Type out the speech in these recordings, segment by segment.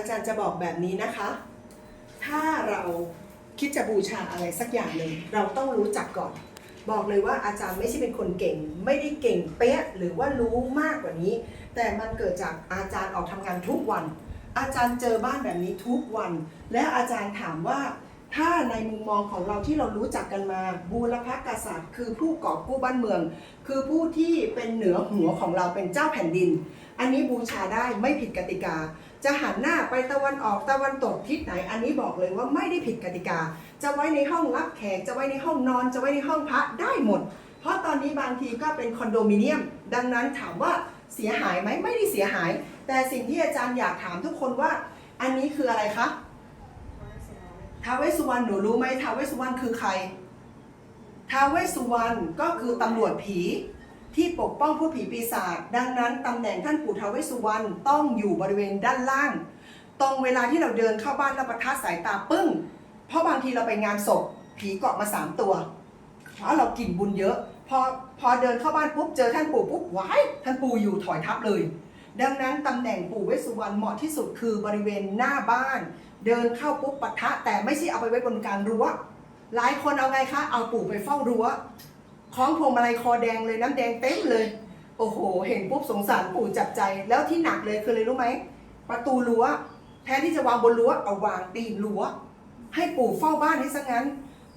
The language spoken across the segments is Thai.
อาจารย์จะบอกแบบนี้นะคะ ถ้าเราคิดจะบูชาอะไรสักอย่างหนึ่งเราต้องรู้จักก่อน บอกเลยว่าอาจารย์ไม่ใช่เป็นคนเก่ง ไม่ได้เก่งเป๊ะหรือว่ารู้มากกว่านี้ แต่มันเกิดจากอาจารย์ออกทำงานทุกวัน อาจารย์เจอบ้านแบบนี้ทุกวัน และอาจารย์ถามว่า ถ้าในมุมมองของเราที่เรารู้จักกันมาบูรพกษัตริย์ คือผู้กอบกู้บ้านเมือง คือผู้ที่เป็นเหนือหัวของเราเป็นเจ้าแผ่นดิน อันนี้บูชาได้ไม่ผิดกติกา จะหันหน้าไปตะวันออกตะวันตกทิศไหน อันนี้บอกเลยว่าไม่ได้ผิดกติกา จะไว้ในห้องรับแขกจะไว้ในห้องนอน จะไว้ในห้องพระได้หมด เพราะตอนนี้บางทีก็เป็นคอนโดมิเนียม ดังนั้นถามว่าเสียหายไหมไม่ได้เสียหาย แต่สิ่งที่อาจารย์อยากถามทุกคนว่า อันนี้คืออะไรคะท้าวเวสสุวรรณหนูรู้ไหมท้าวเวสสุวรรณคือใครท้าวเวสสุวรรณก็คือตำรวจผี ที่ปกป้องผู้ผีปีศาจดังนั้นตำแหน่งท่านปู่ท้าวเวสสุวรรณต้องอยู่บริเวณด้านล่าง ตรงเวลาที่เราเดินเข้าบ้านแล้วประทัดสายตาปึ้ง เพราะบางทีเราไปงานศพผีเกาะมาสามตัวเพราะเรากินบุญเยอะ พอพอเดินเข้าบ้านปุ๊บเจอท่านปู่ปุ๊บว้ายท่านปู่อยู่ถอยทับเลย ดังนั้นตำแหน่งปู่เวสสุวรรณเหมาะที่สุดคือบริเวณหน้าบ้าน เดินเข้าปุ๊บปะทะแต่ไม่ใช่เอาไปไว้บนการรั้วหลายคนเอาไงคะเอาปู่ไปเฝ้ารั้ว คล้องพวงมาลัยคอแดงเลยน้ำแดงเต็มเลย โอ้โห เห็นปุ๊บสงสารปู่จับใจแล้วที่หนักเลยคือเลยรู้ไหมประตูรั้วแทนที่จะวางบนรั้วเอาวางตีนรั้ว ให้ปู่เฝ้าบ้านให้ซะงั้น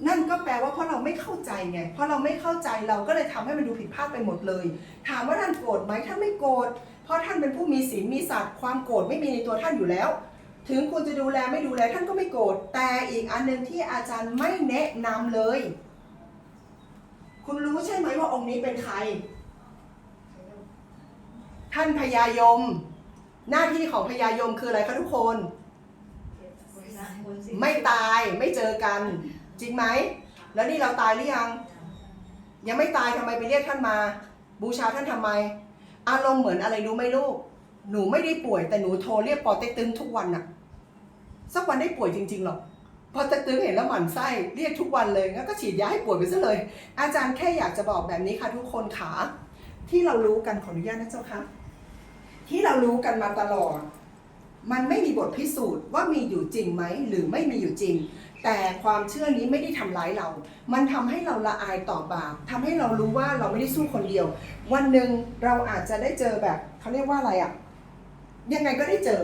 นั่นก็แปลว่าเพราะเราไม่เข้าใจไงเพราะเราไม่เข้าใจเราก็เลยทำให้มันดูผิดพลาดไปหมดเลย ถามว่าท่านโกรธไหมท่านไม่โกรธเพราะท่านเป็นผู้มีศีลมีสัตว์ความโกรธไม่มีในตัวท่านอยู่แล้ว ถึงคุณจะดูแลไม่ดูแลท่านก็ไม่โกรธแต่อีกอันหนึ่งที่อาจารย์ไม่แนะนำเลย คุณรู้ใช่ไหมว่าองค์นี้เป็นใคร ท่านพญายม หน้าที่ของพญายมคืออะไรคะทุกคน ไม่ตายไม่เจอกัน จริงไหม แล้วนี่เราตายหรือยัง ยังไม่ตายทำไมไปเรียกท่านมา บูชาท่านทำไม อารมณ์เหมือนอะไรรู้ไหมลูก หนูไม่ได้ป่วยแต่หนูโทรเรียกปอเต็กตึงทุกวันน่ะสักวันได้ป่วยจริงๆหรอก พอต็กตึงเห็นแล้วหมั่นไส้เรียกทุกวันเลยงั้นก็ฉีดยาให้ปวยไปซะเลย อาจารย์แค่อยากจะบอกแบบนี้ค่ะทุกคนขาที่เรารู้กันขออนุญาตนะเจ้าค่ะที่เรารู้กันมาตลอด มันไม่มีบทพิสูจน์ว่ามีอยู่จริงไหมหรือไม่มีอยู่จริง แต่ความเชื่อนี้ไม่ได้ทำร้ายเรา มันทำให้เราละอายต่อบาปทำให้เรารู้ว่าเราไม่ได้สู้คนเดียว วันหนึ่งเราอาจจะได้เจอแบบเขาเรียกว่าอะไรอะ่ะยังไงก็ได้เจอ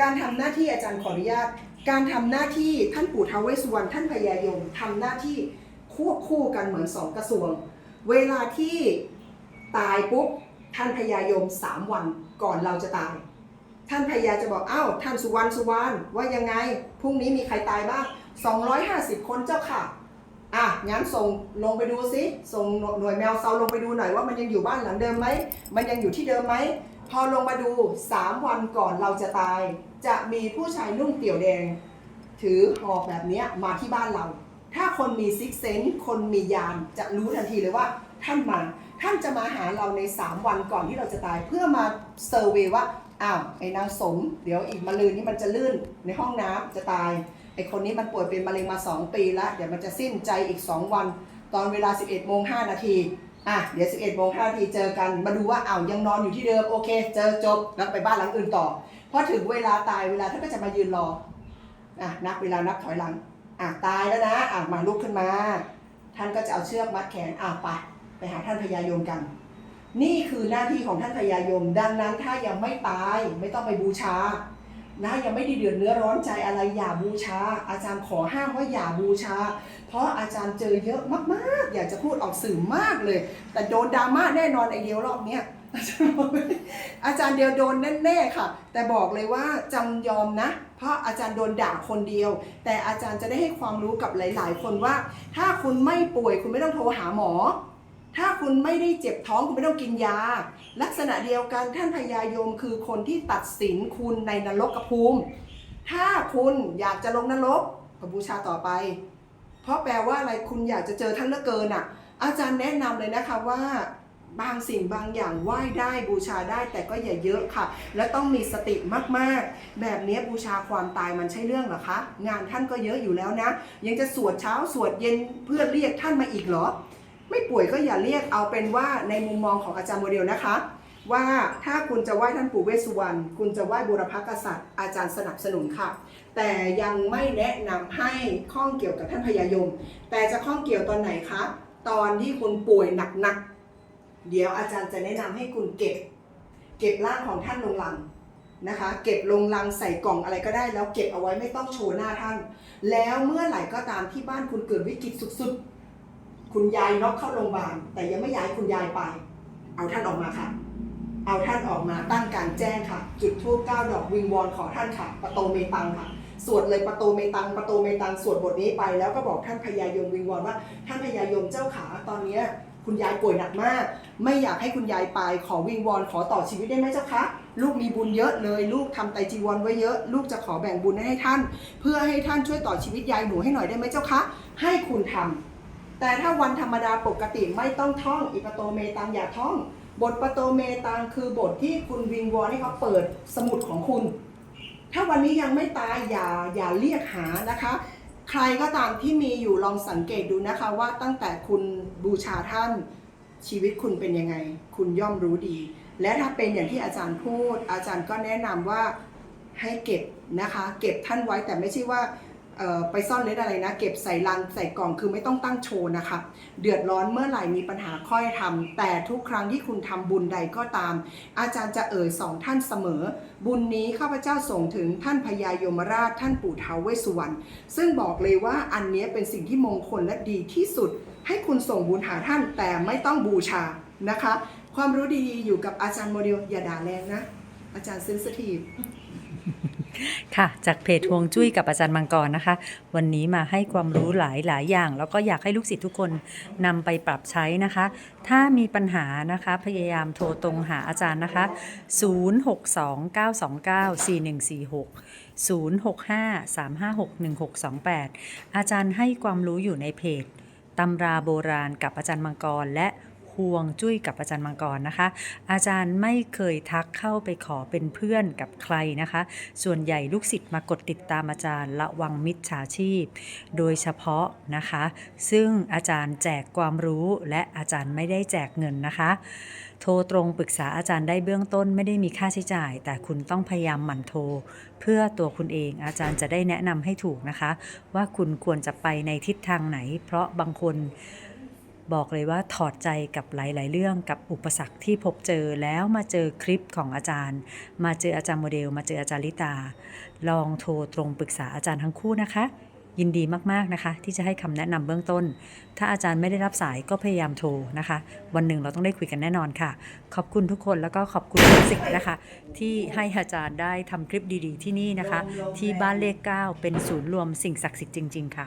การทำหน้าที่อาจารย์ขออนุญาต การทำหน้าที่ท่านปู่ทาวเวสุวรรณท่านพญายมทำหน้าที่ควบคู่กันเหมือนสองกระทรวง เวลาที่ตายปุ๊บท่านพญายมสามวันก่อนเราจะตาย ท่านพญาจะบอกอ้าวท่านสุวรรณสุวรรณว่ายังไงพรุ่งนี้มีใครตายบ้าง 250 คนเจ้าค่ะอะงั้นส่งลงไปดูซิส่งหน่วยแมวเซาลงไปดูหน่อยว่ามันยังอยู่บ้านหลังเดิมไหมมันยังอยู่ที่เดิมไหม พอลงมาดู 3 วันก่อนเราจะตาย จะมีผู้ชายนุ่งเตี่ยวแดง ถือหอกแบบนี้มาที่บ้านเรา ถ้าคนมีซิกเซนคนมียานจะรู้ทันทีเลยว่าท่านมา ท่านจะมาหาเราใน 3 วันก่อนที่เราจะตาย เพื่อมาเซอร์เวว่าอ้าวไอ้นางสม เดี๋ยวอีกมะลืนนี่มันจะลื่นในห้องน้ำจะตายไอคนนี้มันป่วยเป็นมะเร็งมา 2 ปีแล้วเดี๋ยวมันจะสิ้นใจอีก 2 วัน ตอนเวลา 11โมง5นาที อะเดี๋ยว 11โมง5นาทีเจอกันมาดูว่าอ้าวยังนอนอยู่ที่เดิมโอเค เจอจบแล้วไปบ้านหลังอื่นต่อพอถึงเวลาตายเวลาท่านก็จะมายืนรออะนับเวลานับถอยหลังอะตายแล้วนะอะมาลุกขึ้นมา ท่านก็จะเอาเชือกมัดแขนอะไปไปหาท่านพญายมกัน นี่คือหน้าที่ของท่านพญายม ดังนั้นถ้ายังไม่ตายไม่ต้องไปบูชา นะยังไม่ได้เดือดเนื้อร้อนใจอะไรอย่าบูชา อาจารย์ขอห้ามว่าอย่าบูชา เพราะอาจารย์เจอเยอะมากๆ อยากจะพูดออกสื่อมากเลย แต่โดนดราม่าแน่นอนไอเดียวรอบเนี้ยอาจารย์บอกเลยอาจารย์เดียวโดนแน่ๆค่ะ แต่บอกเลยว่าจำยอมนะ เพราะอาจารย์โดนด่าคนเดียว แต่อาจารย์จะได้ให้ความรู้กับหลาย ๆ คนว่า ถ้าคุณไม่ป่วยคุณไม่ต้องโทรหาหมอ ถ้าคุณไม่ได้เจ็บท้องคุณไม่ต้องกินยา ลักษณะเดียวกันท่านพญายมคือคนที่ตัดสินคุณในนรกภูมิ ถ้าคุณอยากจะลงนรกก็บูชาต่อไป เพราะแปลว่าอะไรคุณอยากจะเจอท่านเหลือเกินอะ อาจารย์แนะนำเลยนะคะว่าบางสิ่งบางอย่างไหว้ได้บูชาได้แต่ก็อย่าเยอะค่ะ และต้องมีสติมากๆ แบบนี้บูชาความตายมันใช่เรื่องหรอคะ งานท่านก็เยอะอยู่แล้วนะ ยังจะสวดเช้าสวดเย็นเพื่อเรียกท่านมาอีกเหรอ ไม่ป่วยก็อย่าเรียกเอาเป็นว่าในมุมมองของอาจารย์โมเดลนะคะ ว่าถ้าคุณจะไหว้ท่านปู่เวสสุวรรณคุณจะไหว้บูรพกษัตริย์ อาจารย์สนับสนุนค่ะ แต่ยังไม่แนะนำให้ข้องเกี่ยวกับท่านพญายม แต่จะข้องเกี่ยวตอนไหนคะตอนที่คุณป่วยหนักๆ เดี๋ยวอาจารย์จะแนะนำให้คุณเก็บ เก็บร่างของท่านลงลังนะคะ เก็บลงลังใส่กล่องอะไรก็ได้แล้วเก็บเอาไว้ไม่ต้องโชว์หน้าท่าน แล้วเมื่อไหร่ก็ตามที่บ้านคุณเกิดวิกฤตสุดๆ คุณยายน็อกเข้าโรงพยาบาลแต่ยังไม่ย้ายคุณยายไป เอาท่านออกมาค่ะ เอาท่านออกมาตั้งการแจ้งค่ะ จุดทูบเก้าดอกวิงวอนขอท่านค่ะ ประโตเมตังค่ะสวดเลยประโตเมตังประโตเมตังสวดบทนี้ไป แล้วก็บอกท่านพญายมวิงวอนว่าท่านพญายมเจ้าขาตอนเนี้ยคุณยายป่วยหนักมาก ไม่อยากให้คุณยายไปขอวิงวอนขอต่อชีวิตได้ไหมเจ้าคะลูกมีบุญเยอะเลย ลูกทำไตจีวรไว้เยอะ ลูกจะขอแบ่งบุญให้ท่าน เพื่อให้ท่านช่วยต่อชีวิตยายหนูให้หน่อยได้ไหมเจ้าคะให้คุณทำ แต่ถ้าวันธรรมดาปกติไม่ต้องท่องอิปโตเมตังอย่าท่อง บทปโตเมตังคือบทที่คุณวิงวอนให้เขาเปิดสมุดของคุณ ถ้าวันนี้ยังไม่ตายอย่าอย่าเรียกหานะคะ ใครก็ตามที่มีอยู่ลองสังเกตดูนะคะว่าตั้งแต่คุณบูชาท่านชีวิตคุณเป็นยังไง คุณย่อมรู้ดี และถ้าเป็นอย่างที่อาจารย์พูด อาจารย์ก็แนะนำว่าให้เก็บนะคะ เก็บท่านไว้แต่ไม่ใช่ว่า ไปซ่อนเล็ดอะไรนะ เก็บใส่ลังใส่กล่องคือไม่ต้องตั้งโชว์นะคะ เดือดร้อนเมื่อไหร่มีปัญหาค่อยทำแต่ทุกครั้งที่คุณทำบุญใดก็ตาม อาจารย์จะเอ่ยสองท่านเสมอ บุญนี้ข้าพเจ้าส่งถึงท่านพญายมราชท่านปู่ท้าวเวสุวรรณซึ่งบอกเลยว่าอันนี้เป็นสิ่งที่มงคลและดีที่สุด ให้คุณส่งบุญหาท่านแต่ไม่ต้องบูชานะคะ ความรู้ดีๆอยู่กับอาจารย์โมเดลอย่าด่าแรงนะ อาจารย์เซนสทีฟ ค่ะ จากเพจฮวงจุ้ยกับอาจารย์มังกรนะคะ วันนี้มาให้ความรู้หลายหลายอย่าง แล้วก็อยากให้ลูกศิษย์ทุกคนนำไปปรับใช้นะคะ ถ้ามีปัญหานะคะพยายามโทรตรงหาอาจารย์นะคะ 0629294146 0653561628 อาจารย์ให้ความรู้อยู่ในเพจตำราโบราณกับอาจารย์มังกรและ วงจุ้ยกับอาจารย์มังกรนะคะ อาจารย์ไม่เคยทักเข้าไปขอเป็นเพื่อนกับใครนะคะ ส่วนใหญ่ลูกศิษย์มากดติดตามอาจารย์ระวังมิจฉาชีพ โดยเฉพาะนะคะ ซึ่งอาจารย์แจกความรู้และอาจารย์ไม่ได้แจกเงินนะคะ โทรตรงปรึกษาอาจารย์ได้เบื้องต้นไม่ได้มีค่าใช้จ่าย แต่คุณต้องพยายามหมั่นโทร เพื่อตัวคุณเองอาจารย์จะได้แนะนำให้ถูกนะคะ ว่าคุณควรจะไปในทิศทางไหน เพราะบางคน บอกเลยว่าถอดใจกับหลาย ๆ เรื่องกับอุปสรรคที่พบเจอแล้วมาเจอคลิปของอาจารย์ มาเจออาจารย์โมเดล มาเจออาจารย์ลิตา ลองโทรตรงปรึกษาอาจารย์ทั้งคู่นะคะ ยินดีมาก ๆ นะคะ ที่จะให้คำแนะนำเบื้องต้น ถ้าอาจารย์ไม่ได้รับสายก็พยายามโทรนะคะ วันหนึ่งเราต้องได้คุยกันแน่นอนค่ะ ขอบคุณทุกคนแล้วก็ขอบคุณทุกสิ่งนะคะ ที่ให้อาจารย์ได้ทำคลิปดี ๆ ที่นี่นะคะ ที่บ้านเลข 9 เป็นศูนย์รวมสิ่งศักดิ์สิทธิ์จริง ๆ ค่ะ